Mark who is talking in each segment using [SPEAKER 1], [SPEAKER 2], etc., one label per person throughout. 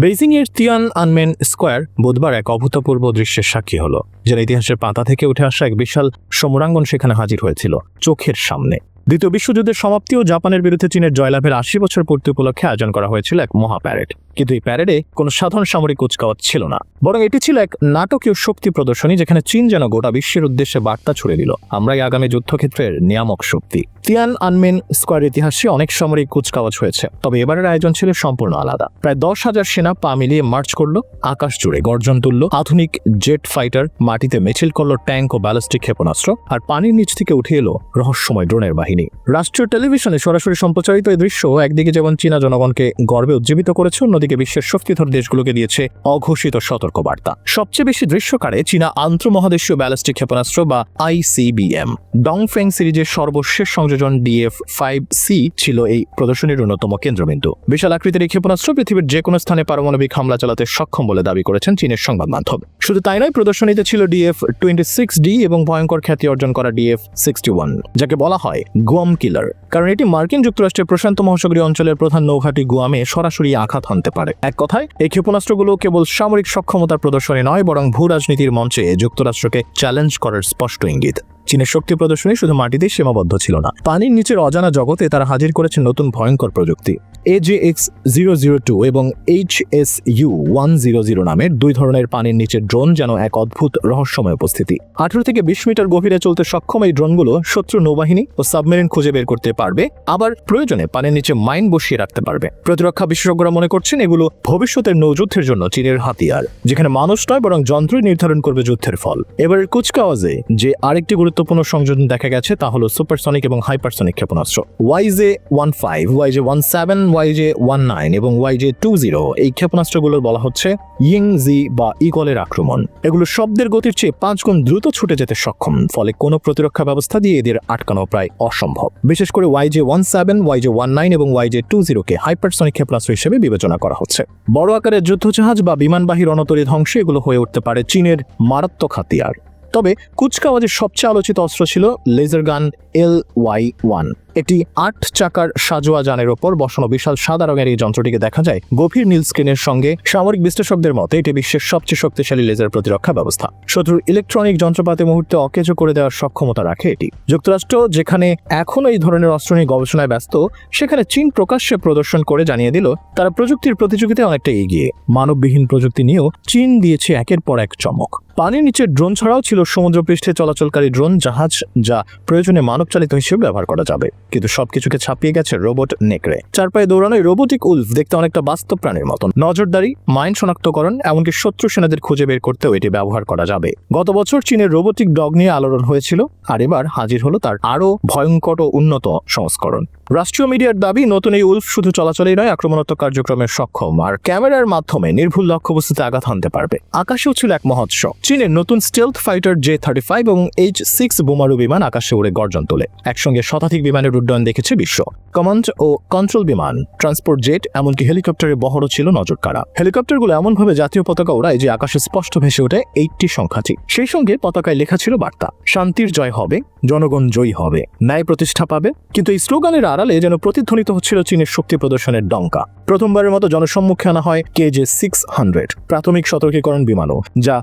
[SPEAKER 1] Beijing এর Tian unmanned square বুধবার এক অভূতপূর্ব দৃশ্যের সাক্ষী হলো যার ইতিহাসের পাতা থেকে উঠে আসা এক বিশাল সমরাঙ্গন সেখানে হাজির হয়েছিল, চোখের সামনে। দ্বিতীয় বিশ্বযুদ্ধের সমাপ্তি ও জাপানের বিরুদ্ধে চীনের জয়লাভের আশি বছর পূর্তি উপলক্ষে আয়োজন করা হয়েছিল এক মহা প্যারেড কিন্তু এই প্যারেডে কোনো সাধারণ সামরিক কুচকাওয়াজ ছিল না। বরং এটি ছিল এক নাটকীয় শক্তি প্রদর্শনী যেখানে চীন যেন গোটা বিশ্বের উদ্দেশ্যে বার্তা ছুড়ে দিল। আমরাই আগামী যুদ্ধক্ষেত্রের নিয়ামক শক্তি। তিয়ান আনমেন স্কোয়ার ইতিহাসে অনেক সামরিক কুচকাওয়াজ হয়েছে, তবে এবারের আয়োজন ছিল সম্পূর্ণ আলাদা। প্রায় দশ হাজার সেনা পা মিলিয়ে মার্চ করল, আকাশ জুড়ে গর্জন তুলল, আধুনিক জেট ফাইটার মাটিতে মিছিল করল ট্যাঙ্ক ও ব্যালিস্টিক ক্ষেপণাস্ত্র, আর পানির নিচ থেকে উঠে এলো রহস্যময় ড্রোনের বাহিনী। রাষ্ট্রীয় টেলিভিশনে সরাসরি সম্প্রচারিত এই দৃশ্য একদিকে যেমন চীনা জনগণকে গর্বে উজ্জীবিত করেছে, অন্যদিকে বিশ্বের শক্তিধর দেশগুলোকে দিয়েছে অঘোষিত সতর্কবার্তা। সবচেয়ে বেশি দৃশ্যকারে চীনা আন্তঃমহাদেশীয় ব্যালিস্টিক ক্ষেপণাস্ত্র বা আইসিবিএম ডংফেং সিরিজের সর্বশেষ সংযোজন ডিএফ ফাইভ সি ছিল এই প্রদর্শনীর অন্যতম কেন্দ্রবিন্দু। বিশাল আকৃতির এই ক্ষেপণাস্ত্র পৃথিবীর যে কোনো স্থানে পারমাণবিক হামলা চালাতে সক্ষম বলে দাবি করেছেন চীনের সংবাদ মাধ্যম। শুধু তাই নয়, প্রদর্শনীতে ছিল ডিএফ টোয়েন্টি সিক্স ডি এবং ভয়ঙ্কর খ্যাতি অর্জন করা ডিএফ সিক্সটি ওয়ান, যাকে বলা হয় গুয়াম কিলার। কারণ এটি মার্কিন যুক্তরাষ্ট্রের প্রশান্ত মহাসাগরীয় অঞ্চলের প্রধান নৌঘাটি গুয়ামে সরাসরি আঘাত হানতে পারে। এক কথায়, এই ক্ষেপণাস্ত্রগুলো কেবল সামরিক সক্ষমতার প্রদর্শনী নয়, বরং ভূ রাজনীতির মঞ্চে যুক্তরাষ্ট্রকে চ্যালেঞ্জ করার স্পষ্ট ইঙ্গিত। চীনের শক্তি প্রদর্শনী শুধু মাটিতেই সীমাবদ্ধ ছিল না, পানির নিচের অজানা জগতে তারা হাজির করেছে নতুন ভয়ঙ্কর প্রযুক্তি। এজেএক্স জিরো জিরো টু এবং H S U one zero zero নামের দুই ধরনের পানির নিচের ড্রোন যেন এক অদ্ভুত রহস্যময় উপস্থিতি। আঠারো থেকে বিশ মিটার গভীরে চলতে সক্ষম এই ড্রোনগুলো শত্রু নৌবাহিনী ও সাবমেরিন খুঁজে বের করতে পারবে, আবার প্রয়োজনে পানির নিচে মাইন বসিয়ে রাখতে পারবে। প্রতিরক্ষা বিশেষজ্ঞরা মনে করছেন এগুলো ভবিষ্যতের নৌযুদ্ধের জন্য চীনের হাতিয়ার, যেখানে মানুষ নয় বরং যন্ত্রই নির্ধারণ করবে যুদ্ধের ফল। এবারের কুচকাওয়াজে যে আরেকটি গুরুত্বপূর্ণ সংযোজন দেখা গেছে, তা হলো সুপারসনিক এবং হাইপারসনিক ক্ষেপণাস্ত্র। YJ one five YJ one seven YJ one nine এবং ওয়াইজে টু জিরো এই ক্ষেপণাস্ত্রগুলোর বলা হচ্ছে ইং জি বা ইগলের আক্রমণ। এগুলো শব্দের গতির চেয়ে পাঁচ গুণ দ্রুত ছুটে যেতে সক্ষম, ফলে কোনো প্রতিরক্ষা ব্যবস্থা দিয়ে এদের আটকানো প্রায় অসম্ভব। বিশেষ করে YJ one seven YJ one nine এবং ওয়াইজে টু জিরোকে হাইপারসনিক ক্ষেপণাস্ত্র হিসেবে বিবেচনা করা হচ্ছে। বড় আকারের যুদ্ধজাহাজ বা বিমানবাহী রণতরী ধ্বংস এগুলো হয়ে উঠতে পারে চীনের মারাত্মক হাতিয়ার। তবে কুচকাওয়াজের সবচেয়ে আলোচিত অস্ত্র ছিল লেজার গান এল ওয়াই ওয়ান। একটি আট চাকার সাজোয়া যানের ওপর বসানো বিশাল সাদা রঙের এই যন্ত্রটিকে দেখা যায় গভীর নীল স্ক্রিনের সঙ্গে সামরিক বিশ্লেষকদের মতে এটি বিশ্বের সবচেয়ে শক্তিশালী লেজার প্রতিরক্ষা ব্যবস্থা। শত্রুর ইলেকট্রনিক যন্ত্রপাতি মুহূর্তে অকেজো করে দেওয়ার সক্ষমতা রাখে এটি। যুক্তরাষ্ট্র, যেখানে এখনও এই ধরনের অস্ত্র নিয়ে গবেষণায় ব্যস্ত, সেখানে চীন প্রকাশ্যে প্রদর্শন করে জানিয়ে দিল, তারা প্রযুক্তির প্রতিযোগিতায় অনেকটা এগিয়ে। মানববিহীন প্রযুক্তি নিয়েও চীন দিয়েছে একের পর এক চমক। পানির নিচে ড্রোন ছাড়াও ছিল সমুদ্রপৃষ্ঠে চলাচলকারী ড্রোন জাহাজ, যা প্রয়োজনে মানব চালিত হিসেবে ব্যবহার করা যাবে। কিন্তু সবকিছুকে ছাপিয়ে গেছে রোবট নেকড়ে। চার পায়ে দৌড়ানো রোবোটিক উলফ দেখতে অনেকটা বাস্তব প্রাণীর মতন। নজরদারি, মাইন শনাক্তকরণ, এমনকি শত্রু সেনাদের খুঁজে বের করতেও এটি ব্যবহার করা যাবে। গত বছর চীনের রোবোটিক ডগ নিয়ে আলোড়ন হয়েছিল, আর এবার হাজির হলো তার আরও ভয়ঙ্কর ও উন্নত সংস্করণ। রাষ্ট্রীয় মিডিয়ার দাবি, নতুন এই উলফ শুধু চলাচলেই নয়, আক্রমণাত্মক কার্যক্রমের সক্ষম, আর ক্যামেরার মাধ্যমে নির্ভুল লক্ষ্যবস্তুতে আঘাত হানতে পারবে। আকাশেও ছিল এক মহোৎসব চীনের নতুন stealth fighter J thirty five এবং এইচ সিক্স বোমারু বিমান আকাশে উড়ে গর্জন তোলে। একসঙ্গে শতাধিক বিমানের উড্ডয়ন দেখেছে বিশ্ব। কমান্ড ও কন্ট্রোল বিমান ট্রান্সপোর্ট জেট এমনকি হেলিকপ্টারের বহরও ছিল নজর কাড়া হেলিকপ্টারগুলো এমনভাবে জাতীয় পতাকা ওড়ায় যে আকাশে স্পষ্ট ভেসে ওঠে এইটটি সংখ্যাটি সেই সঙ্গে পতাকায় লেখা ছিল বার্তা, শান্তির জয় হবে, জনগণ জয়ী হবে, ন্যায় প্রতিষ্ঠা পাবে। কিন্তু এই স্লোগানের আড়ালে যেন প্রতিধ্বনিত হচ্ছিল চীনের শক্তি প্রদর্শনের ডঙ্কা। প্রথমবারের মতো জনসম্মুখে আনা হয় কে জে সিক্স হান্ড্রেড প্রাথমিক সতর্কীকরণ বিমানও, যা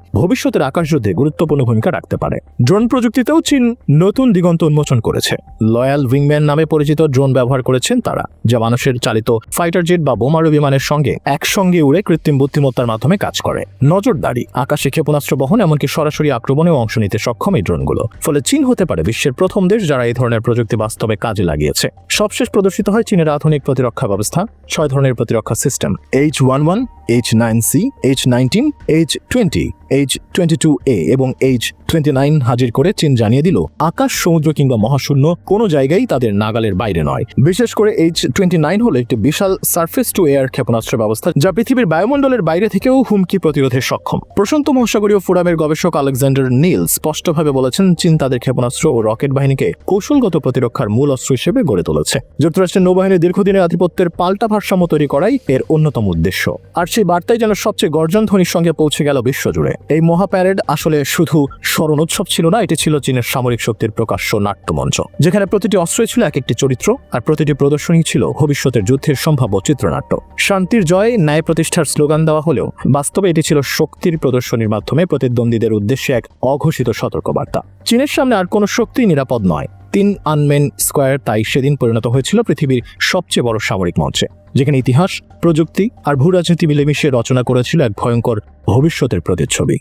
[SPEAKER 1] ভবিষ্যতের আকাশযুদ্ধে গুরুত্বপূর্ণ ভূমিকা রাখতে পারে। ড্রোন প্রযুক্তিতেও চীন নতুন দিগন্ত উন্মোচন করেছে। লয়াল উইংম্যান নামে পরিচিত ড্রোন ব্যবহার করেছেন তারা, যা মানুষের চালিত ফাইটার জেট বা বোমারু বিমানের সঙ্গে একসঙ্গে উড়ে কৃত্রিম বুদ্ধিমত্তার মাধ্যমে কাজ করে। নজরদারি, আকাশে ক্ষেপণাস্ত্র বহন এমনকি সরাসরি আক্রমণেও অংশ নিতে সক্ষম এই ড্রোনগুলো। ফলে চীন হতে পারে বিশ্বের প্রথম দেশ যারা এই ধরনের প্রযুক্তি বাস্তবে কাজে লাগিয়েছে। সবশেষ প্রদর্শিত হয় চীনের আধুনিক প্রতিরক্ষা ব্যবস্থা, ছয় ধরনের প্রতিরক্ষা system H one one H nine C H nineteen H twenty H twenty two A এবং এইচ টোয়েন্টি নাইন হাজির করে চীন জানিয়ে দিল, আকাশ, সমুদ্র কিংবা মহাশূন্য কোনো জায়গায় তাদের নাগালের বাইরে নয়। বিশেষ করে এইচ টোয়েন্টি নাইন হলো একটি বিশাল সার্ফেস টু এয়ার ক্ষেপণাস্ত্র ব্যবস্থা যা পৃথিবীর বায়ুমণ্ডলের বাইরে থেকেও হুমকি প্রতিরোধে সক্ষম। প্রশান্ত মহাসাগরীয় ফোরামের গবেষক আলেকজান্ডার নীল স্পষ্টভাবে বলেছেন, চীন তাদের ক্ষেপণাস্ত্র ও রকেট বাহিনীকে কৌশলগত প্রতিরক্ষার মূল অস্ত্র হিসেবে গড়ে তুলেছে। যুক্তরাষ্ট্রের নৌবাহিনীর দীর্ঘদিনের আধিপত্যের পাল্টা ভারসাম্য তৈরি করাই এর অন্যতম উদ্দেশ্য। আর সেই বার্তাই যেন সবচেয়ে গর্জন ধ্বনির সঙ্গে পৌঁছে গেল বিশ্বজুড়ে। এই মহা প্যারেড আসলে শুধু স্মরণ উৎসব ছিল না, এটি ছিল চীনের সামরিক শক্তির প্রকাশ্য নাট্যমঞ্চ। যেখানে প্রতিটি অস্ত্রই ছিল এক একটি চরিত্র, আর প্রতিটি প্রদর্শনী ছিল ভবিষ্যতের যুদ্ধের সম্ভাব্য চিত্রনাট্য। শান্তির জয়, ন্যায় প্রতিষ্ঠার স্লোগান দেওয়া হলেও বাস্তবে এটি ছিল শক্তির প্রদর্শনীর মাধ্যমে প্রতিদ্বন্দ্বীদের উদ্দেশ্যে এক অঘোষিত সতর্কবার্তা। চীনের সামনে আর কোনো শক্তি নিরাপদ নয়। তিন আনমেন স্কোয়ার তাই সেদিন পরিণত হয়েছিল পৃথিবীর সবচেয়ে বড় সামরিক মঞ্চে, যেখানে ইতিহাস, প্রযুক্তি আর ভূরাজনীতি মিলেমিশে রচনা করেছিল এক ভয়ঙ্কর ভবিষ্যতের প্রতিচ্ছবি।